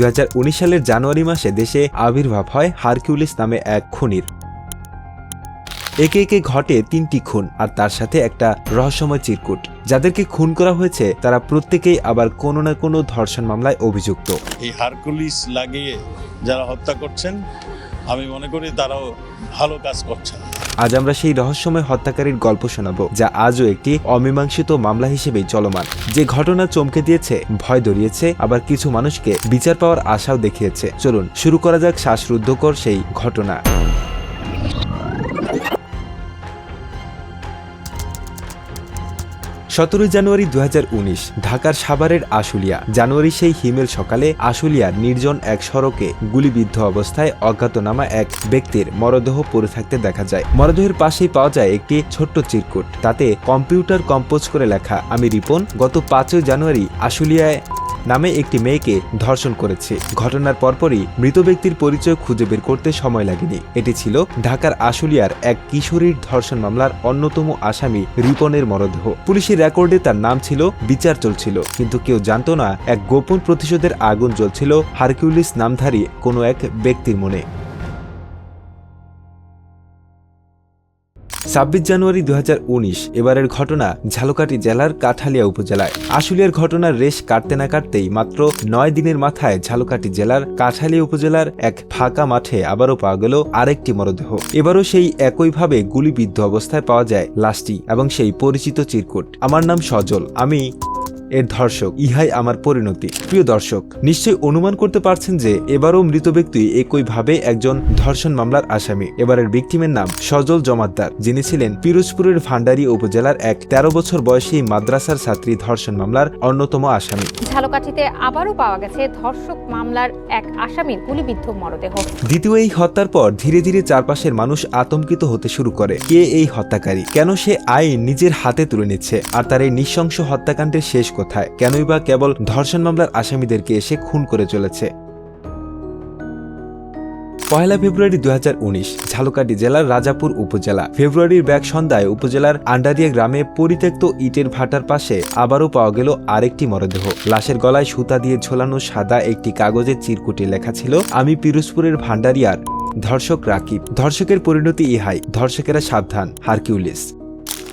দু হাজার উনিশ সালের জানুয়ারি মাসে দেশে আবির্ভাব হয় হারকিউলিস নামে এক খুনির। একে একে ঘটে তিনটি খুন, আর তার সাথে একটা রহস্যময় চিরকুট। যাদেরকে খুন করা হয়েছে, তারা প্রত্যেকেই আবার কোনো না কোনো ধর্ষণ মামলায় অভিযুক্ত। এই হারকুলিস লাগিয়ে যারা হত্যা করছেন, আমি মনে করি তারাও ভালো কাজ করছেন। আজ আমরা সেই রহস্যময় হত্যাকারীর গল্প শোনাব, যা আজও একটি অমীমাংসিত মামলা হিসেবেই চলমান। যে ঘটনা চমকে দিয়েছে, ভয় ধরিয়েছে আবার কিছু মানুষকে বিচার পাওয়ার আশাও দেখিয়েছে। চলুন, শুরু করা যাক শ্বাসরুদ্ধকর সেই ঘটনা। সতেরোই জানুয়ারি দুহাজার উনিশ, ঢাকার সাভারের আশুলিয়া। জানুয়ারি সেই হিমেল সকালে আশুলিয়ার নির্জন এক সড়কে গুলিবিদ্ধ অবস্থায় অজ্ঞাতনামা এক ব্যক্তির মরদেহ পড়ে থাকতে দেখা যায়। মরদেহের পাশেই পাওয়া যায় একটি ছোট্ট চিরকুট। তাতে কম্পিউটার কম্পোজ করে লেখা, আমি রিপন, গত পাঁচই জানুয়ারি আশুলিয়ায় নামে একটি মেয়েকে ধর্ষণ করেছে। ঘটনার পরপরই মৃত ব্যক্তির পরিচয় খুঁজে বের করতে সময় লাগেনি। এটি ছিল ঢাকার আশুলিয়ার এক কিশোরীর ধর্ষণ মামলার অন্যতম আসামি রিপনের মরদেহ। পুলিশের রেকর্ডে তার নাম ছিল, বিচার চলছিল। কিন্তু কেউ জানত না, এক গোপন প্রতিশোধের আগুন জ্বলছিল হারকিউলিস নামধারী কোনো এক ব্যক্তির মনে। ছাব্বিশ জানুয়ারি দু হাজার উনিশ, এবারের ঘটনা ঝালকাটি জেলার কাঠালিয়া উপজেলায়। আশুলিয়ার ঘটনার রেশ কাটতে না কাটতেই মাত্র নয় দিনের মাথায় ঝালকাটি জেলার কাঠালিয়া উপজেলার এক ফাঁকা মাঠে আবারও পাওয়া গেল আরেকটি মরদেহ। এবারও সেই একইভাবে গুলিবিদ্ধ অবস্থায় পাওয়া যায় লাশটি এবং সেই পরিচিত চিরকুট। আমার নাম সজল, আমি এর ধর্ষক ইহাই আমার পরিণতি। প্রিয় দর্শক নিশ্চয়ই অনুমান করতে পারছেন যে এবারও মৃত ব্যক্তি একইভাবে একজন ধর্ষণ মামলার আসামি। এবারের ভিকটিমের নাম সজল জমাদ্দার যিনি ছিলেন পিরোজপুরের ভান্ডারী উপজেলার এক তেরো বছর বয়সী মাদ্রাসার ছাত্রী ধর্ষণ মামলার অন্যতম আসামি। ঝালকাঠিতে আবারও পাওয়া গেছে ধর্ষক মামলার এক আসামির গুলিবিদ্ধ মরদেহ। দ্বিতীয় এই হত্যার পর ধীরে ধীরে চারপাশের মানুষ আতঙ্কিত হতে শুরু করে কে এই হত্যাকারী? কেন সে আইন নিজের হাতে তুলে নিচ্ছে? আর তার এই নৃশংস হত্যাকাণ্ডের শেষ কোথায়? কেনই বা কেবল ধর্ষণ মামলার আসামিদেরকে এসে খুন করে চলেছে। পয়লা ফেব্রুয়ারি দু ঝালকাঠি জেলার রাজাপুর উপজেলা। ফেব্রুয়ারির ব্যাক সন্ধ্যায় উপজেলার আন্ডারিয়া গ্রামে পরিত্যক্ত ইটের ভাটার পাশে আবারও পাওয়া গেল আরেকটি মরদেহ। লাশের গলায় সুতা দিয়ে ঝোলানো সাদা একটি কাগজের চিরকুটে লেখা ছিল, আমি পিরোজপুরের ভান্ডারিয়ার ধর্ষক রাকিব। ধর্ষকের পরিণতি ইহাই, ধর্ষকেরা সাবধান, হারকিউলিস।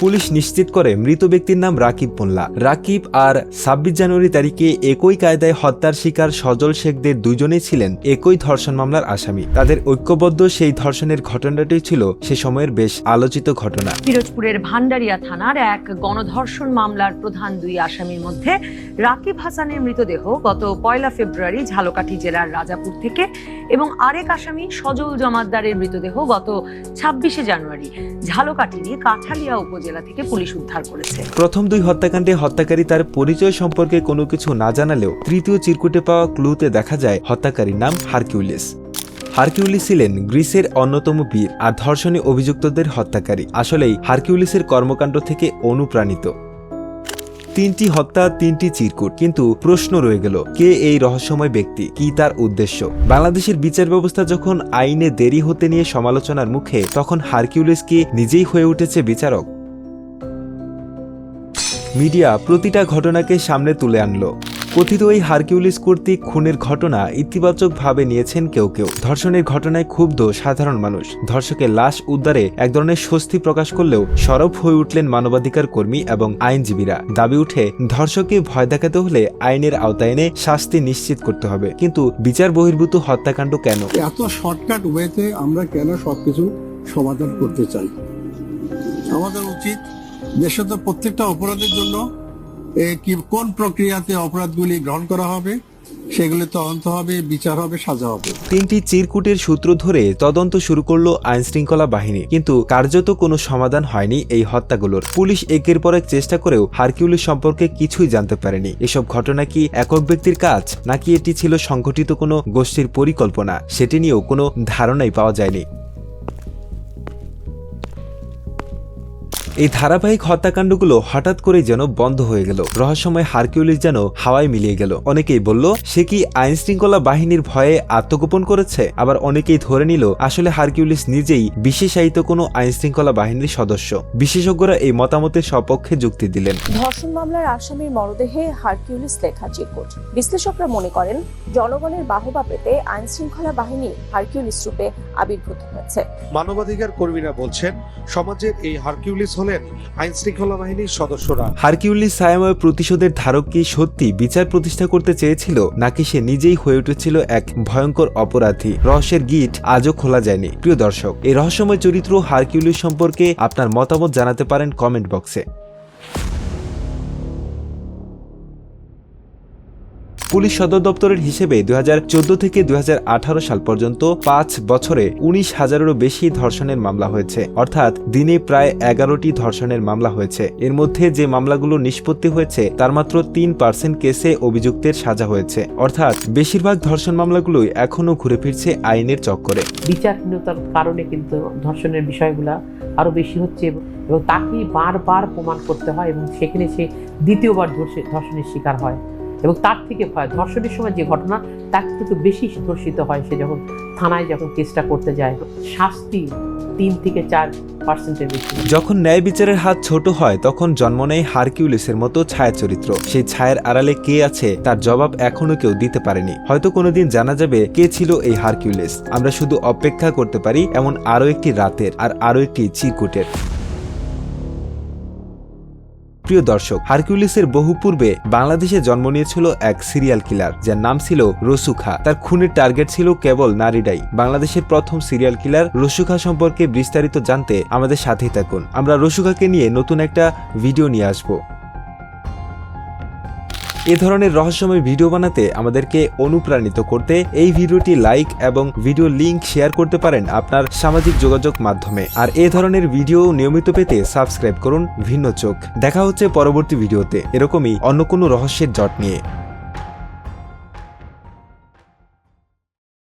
পুলিশ নিশ্চিত করে মৃত ব্যক্তির নাম রাকিব মোল্লা। রাকিব আর ছাব্বিশ জানুয়ারি তারিখে একই কায়দায় হত্যার শিকার সজল শেখদের দুজনেই ছিলেন একই ধর্ষণ মামলার আসামি। তাদের ঐক্যবদ্ধ সেই ধর্ষণের ঘটনাটি ছিল সে সময়ের বেশ আলোচিত ঘটনা। পিরোজপুরের ভান্ডারিয়া থানার এক গণধর্ষণ মামলার প্রধান দুই আসামির মধ্যে রাকিব হাসানের মৃতদেহ গত পয়লা ফেব্রুয়ারি ঝালকাঠি জেলার রাজাপুর থেকে এবং আরেক আসামি সজল জমাদ্দারের মৃতদেহ গত ছাব্বিশে জানুয়ারি ঝালকাঠিরই কাঠালিয়া উপজেলা থেকে পুলিশ উদ্ধার করেছে। প্রথম দুই হত্যাকাণ্ডে হত্যাকারী তার পরিচয় সম্পর্কে কোনো কিছু না জানালেও তৃতীয় চিরকুটে পাওয়া ক্লুতে দেখা যায় হত্যাকারীর নাম হারকিউলিস। হারকিউলিস ছিলেন গ্রিসের অন্যতম বীর আর ধর্ষণে অভিযুক্তদের হত্যাকারী। আসলেই হারকিউলিসের কর্মকাণ্ড থেকে অনুপ্রাণিত। তিনটি হত্যা, তিনটি চিরকুট। কিন্তু প্রশ্ন রয়ে গেল, কে এই রহস্যময় ব্যক্তি? কি তার উদ্দেশ্য? বাংলাদেশের বিচার ব্যবস্থা যখন আইনে দেরি হতে নিয়ে সমালোচনার মুখে, তখন হারকিউলিস কি নিজেই হয়ে উঠেছে বিচারক? মিডিয়া প্রতিটা ঘটনাকে সামনে তুলে আনলো। কথিত এই হারকিউলিস কর্তৃক খুনের ঘটনা ইতিবাচকভাবে নিয়েছেন কেউ কেউ। ধর্ষণের ঘটনায় ক্ষুব্ধ সাধারণ মানুষ। ধর্ষকের লাশ উদ্ধারে এক ধরনের স্বস্তি প্রকাশ করলেও সরব হয়ে উঠলেন মানবাধিকার কর্মী এবং আইনজীবীরা। দাবি উঠে, ধর্ষককে ভয় দেখাতে হলে আইনের আওতায় এনে শাস্তি নিশ্চিত করতে হবে। কিন্তু বিচার বহির্ভূত হত্যাকাণ্ড কেন? এত শর্টকাট ওয়েতে আমরা কেন সবকিছু সমাধান করতে চাই? আমাদের উচিত দেশে তো প্রত্যেকটা অপরাধের জন্য কি, কোন প্রক্রিয়াতে অপরাধগুলি গ্রহণ করা হবে, সেগুলি তদন্ত হবে, বিচার হবে, সাজা হবে। তিনটি চিরকুটের সূত্র ধরে তদন্ত শুরু করল আইন শৃঙ্খলা বাহিনী, কিন্তু কার্যত কোনো সমাধান হয়নি এই হত্যাগুলোর। পুলিশ একের পর এক চেষ্টা করেও হারকিউলিস সম্পর্কে কিছুই জানতে পারেনি। এসব ঘটনা কি একক ব্যক্তির কাজ, নাকি এটি ছিল সংগঠিত কোনো গোষ্ঠীর পরিকল্পনা, সেটি নিয়েও কোনো ধারণাই পাওয়া যায়নি। এই ধারাবাহিক হত্যাকাণ্ডগুলো হঠাৎ করে যেন বন্ধ হয়ে গেল। রহস্যময় হারকিউলিস যেন হাওয়ায় মিলিয়ে গেল। অনেকেই বলল সে কি আইন শৃঙ্খলা বাহিনীর ভয়ে আত্মগোপন করেছে? আবার অনেকেই ধরে নিল আসলে হারকিউলিস নিজেই বিশেষায়িত কোনো আইন শৃঙ্খলা বাহিনীর সদস্য। বিশেষজ্ঞরা এই মতামতের সপক্ষে যুক্তি দিলেন। ধর্ষণ মামলার আসামির মরদেহে হারকিউলিস লেখা চিরকুট। বিশ্লেষকরা মনে করেন জনগণের বাহবা পেতে আইন শৃঙ্খলা বাহিনী হারকিউলিস রূপে আবির্ভূত হয়েছে। মানবাধিকার কর্মীরা বলছেন সমাজের এই হারকিউলিস হলেন আইন শৃঙ্খলা বাহিনীর সদস্যরা। হারকিউলিস ছায়াময় প্রতিশোধের ধারক কি সত্যি বিচার প্রতিষ্ঠা করতে চেয়েছিল, নাকি সে নিজেই হয়ে উঠেছিল এক ভয়ঙ্কর অপরাধী? রহস্যের গিট আজও খোলা যায়নি। প্রিয় দর্শক, এই রহস্যময় চরিত্র হারকিউলিস সম্পর্কে আপনার মতামত জানাতে পারেন কমেন্ট বক্সে। পুলিশ সদর দপ্তরের হিসেবে দুই থেকে দুই সাল পর্যন্ত পাঁচ বছরে উনিশ হাজারেরও বেশি ধর্ষণের মামলা হয়েছে। অর্থাৎ দিনে প্রায় এগারোটি ধর্ষণের মামলা হয়েছে। এর মধ্যে যে মামলাগুলো নিষ্পত্তি হয়েছে, তার মাত্র তিন পার্সেন্ট কেসে অভিযুক্তের সাজা হয়েছে। অর্থাৎ বেশিরভাগ ধর্ষণ মামলাগুলোই এখনও ঘুরে ফিরছে আইনের চক্করে। বিচারহীনতার কারণে কিন্তু ধর্ষণের বিষয়গুলো আরও বেশি হচ্ছে এবং তাকেই বারবার প্রমাণ করতে হয় এবং সেখানে সে দ্বিতীয়বার ধর্ষে- ধর্ষণের শিকার হয়। এবং তার থেকে ভয়, ধর্ষণের সময় যে ঘটনা, তার থেকে বেশি ধর্ষিত হয় সে যখন থানায় যখন কেসটা করতে যায়। শাস্তি তিন থেকে চার যখন ন্যায় বিচারের হাত ছোট হয়, তখন জন্ম নেয় হারকিউলিসের মতো ছায়া চরিত্র সেই ছায়ের আড়ালে কে আছে, তার জবাব এখনও কেউ দিতে পারেনি। হয়তো কোনোদিন জানা যাবে কে ছিল এই হারকিউলিস। আমরা শুধু অপেক্ষা করতে পারি এমন আরও একটি রাতের আর আরও একটি চিরকুটের। প্রিয় দর্শক, হারকিউলিসের বহু পূর্বে বাংলাদেশে জন্ম নিয়েছিল এক সিরিয়াল কিলার, যার নাম ছিল রসুখা। তার খুনের টার্গেট ছিল কেবল নারীরাই বাংলাদেশের প্রথম সিরিয়াল কিলার রসুখা সম্পর্কে বিস্তারিত জানতে আমাদের সাথেই থাকুন। আমরা রসুখাকে নিয়ে নতুন একটা ভিডিও নিয়ে আসব। এ ধরনের রহস্যময় ভিডিও বানাতে আমাদেরকে অনুপ্রাণিত করতে এই ভিডিওটি লাইক এবং ভিডিও লিংক শেয়ার করতে পারেন আপনার সামাজিক যোগাযোগ মাধ্যমে। আর এ ধরনের ভিডিও নিয়মিত পেতে সাবস্ক্রাইব করুন ভিন্ন চোখ। দেখা হচ্ছে পরবর্তী ভিডিওতে। এরকমই অন্য কোনো রহস্যের জট নিয়ে।